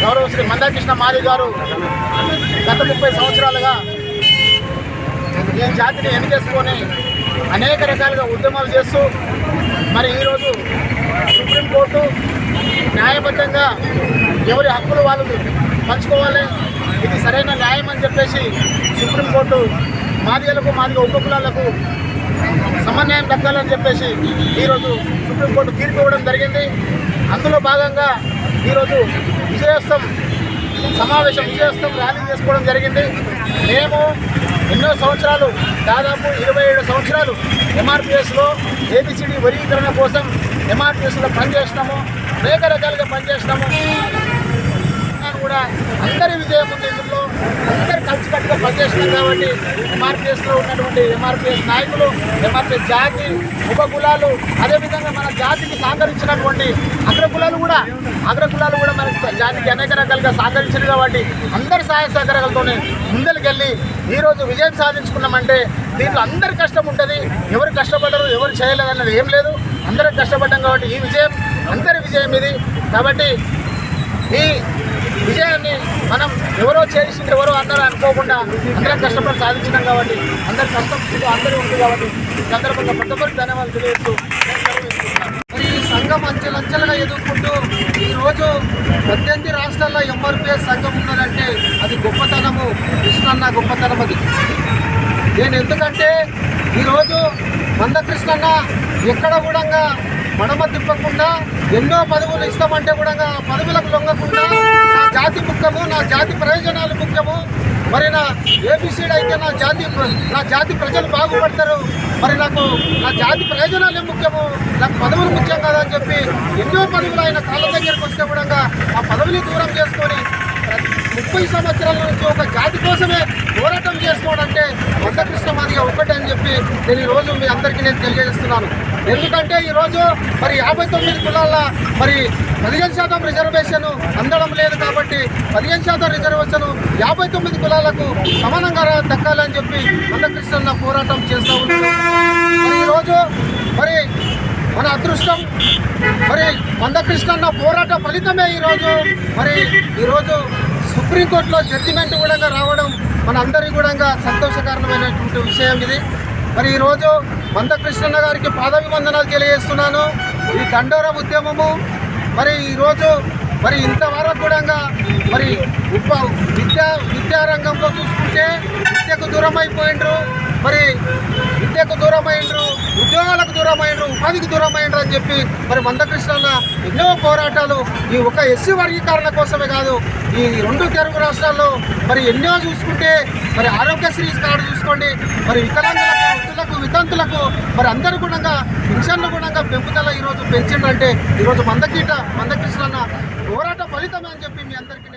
గౌరవ శ్రీ మందాకృష్ణ మాది గారు గత ముప్పై సంవత్సరాలుగా ఈ జాతిని ఎన్నికేసుకొని అనేక రకాలుగా ఉద్యమాలు చేస్తూ మరి ఈరోజు సుప్రీంకోర్టు న్యాయబద్ధంగా ఎవరి హక్కులు వాళ్ళు పంచుకోవాలి ఇది సరైన న్యాయం అని చెప్పేసి సుప్రీంకోర్టు మాదిగలకు మాదిగ ఉపకులాలకు సమన్వయం దక్కాలని చెప్పేసి ఈరోజు సుప్రీంకోర్టు తీర్పు ఇవ్వడం జరిగింది. అందులో భాగంగా ఈరోజు విజయోత్సవం సమావేశం విజయోత్సవం ర్యాలీ చేసుకోవడం జరిగింది. మేము ఎన్నో సంవత్సరాలు దాదాపు ఇరవై ఏడు సంవత్సరాలు ఎంఆర్పిఎస్లో ఏబిసిడి వర్గీకరణ కోసం ఎంఆర్పిఎస్లో పనిచేసినాము అనేక రకాలుగా పనిచేసినాము కూడా అందరి విజయం ఉంది ఇందులో. కలిసికట్టుగా పనిచేస్తున్నాం కాబట్టి ఎంఆర్పిఎస్లో ఉన్నటువంటి ఎంఆర్పిఎస్ నాయకులు ఎంఆర్పిఎస్ జాతి ఉపకులాలు అదేవిధంగా మన జాతికి సహకరించినటువంటి అగ్రకులాలు కూడా అగ్రకులాలు కూడా మన జాతికి అనేక రకాలుగా సహకరించారు కాబట్టి అందరి సహాయ సహకారాలతోనే ముందరికెళ్ళి ఈరోజు విజయం సాధించుకున్నామంటే దీంట్లో అందరి కష్టం ఉంటుంది. ఎవరు కష్టపడరు ఎవరు చేయలేదన్నది ఏం లేదు. అందరం కష్టపడ్డాం కాబట్టి ఈ విజయం అందరి విజయం ఇది. కాబట్టి ఈ విజయాన్ని మనం ఎవరో చేసింది ఎవరో అందరూ అనుకోకుండా అందరం కష్టపడి సాధించినాం కాబట్టి అందరి కష్టం ఇది అందరూ ఉంది కాబట్టి ఈ సందర్భంగా ప్రతి ఒక్కరికి ధన్యవాదాలు తెలియజేస్తూ మరి ఈ సంఘం అంచెలంచెలుగా ఎదుర్కొంటూ ఈరోజు పద్దెనిమిది రాష్ట్రాల్లో ఎంఆర్పిఎస్ సంఘం ఉన్నదంటే అది గొప్పతనము. కృష్ణన్న గొప్పతనం అది. నేను ఎందుకంటే ఈరోజు మందకృష్ణన్న ఎక్కడ కూడా మడమ తిప్పకుండా ఎన్నో పదవులు ఇస్తామంటే కూడా పదవులకు లొంగకుండా ముఖ్యము నా జాతి ప్రయోజనాలు ముఖ్యము. మరి నా ఏబిసిడి అయితే నా జాతి నా జాతి ప్రజలు బాగుపడతారు. మరి నాకు నా జాతి ప్రయోజనాలే ముఖ్యము. నాకు పదవులు ముఖ్యం కదా అని చెప్పి ఎన్నో పదవులు ఆయన కాళ్ళ దగ్గరికి వస్తే కూడా ఆ పదవిని దూరం చేసుకొని ముప్పై సంవత్సరాల నుంచి ఒక జాతి కోసమే పోరాటం చేసుకోవడంటే మందకృష్ణ మాదిగా ఒకటే అని చెప్పి నేను ఈరోజు మీ అందరికీ నేను తెలియజేస్తున్నాను. ఎందుకంటే ఈరోజు మరి యాభై తొమ్మిది కులాల మరి పదిహేను శాతం రిజర్వేషన్ అందడం లేదు కాబట్టి పదిహేను శాతం రిజర్వేషన్ యాభై తొమ్మిది కులాలకు సమానంగా దక్కాలని చెప్పి మందకృష్ణ పోరాటం చేస్తూ ఉన్నాం మరి ఈరోజు మరి మన అదృష్టం మరి మందకృష్ణ పోరాట ఫలితమే ఈరోజు. మరి ఈరోజు సుప్రీంకోర్టులో జడ్జిమెంట్ కూడా రావడం మన అందరి కూడా సంతోషకరమైనటువంటి విషయం ఇది. మరి ఈరోజు మందకృష్ణన్న గారికి పాదాభివందనాలు తెలియజేస్తున్నాను. ఈ దండోర ఉద్యమము మరి ఈరోజు మరి ఇంతవరకు కూడా మరి ఉప విద్యా విద్యారంగంలో చూసుకుంటే విద్యకు దూరం అయిపోయిండ్రు మరి విద్యకు దూరమైనరు ఉద్యోగాలకు దూరమైనరు ఉపాధికి దూరమైండ్రు అని చెప్పి మరి మందకృష్ణన్న ఎన్నో పోరాటాలు ఈ ఒక ఎస్సీ వర్గీకరణ కోసమే కాదు ఈ రెండు తెలుగు రాష్ట్రాల్లో మరి ఎన్నో చూసుకుంటే మరి ఆరోగ్యశ్రీ కార్డు చూసుకోండి మరి వికలాంగులకు వృద్ధులకు వితంతులకు మరి అందరూ కూడా పెన్షన్లు కూడా పెంపుదల ఈరోజు పెంచిండ్రంటే ఈరోజు మందకీట మందకృష్ణ పోరాట ఫలితమే అని చెప్పి మీ అందరికీ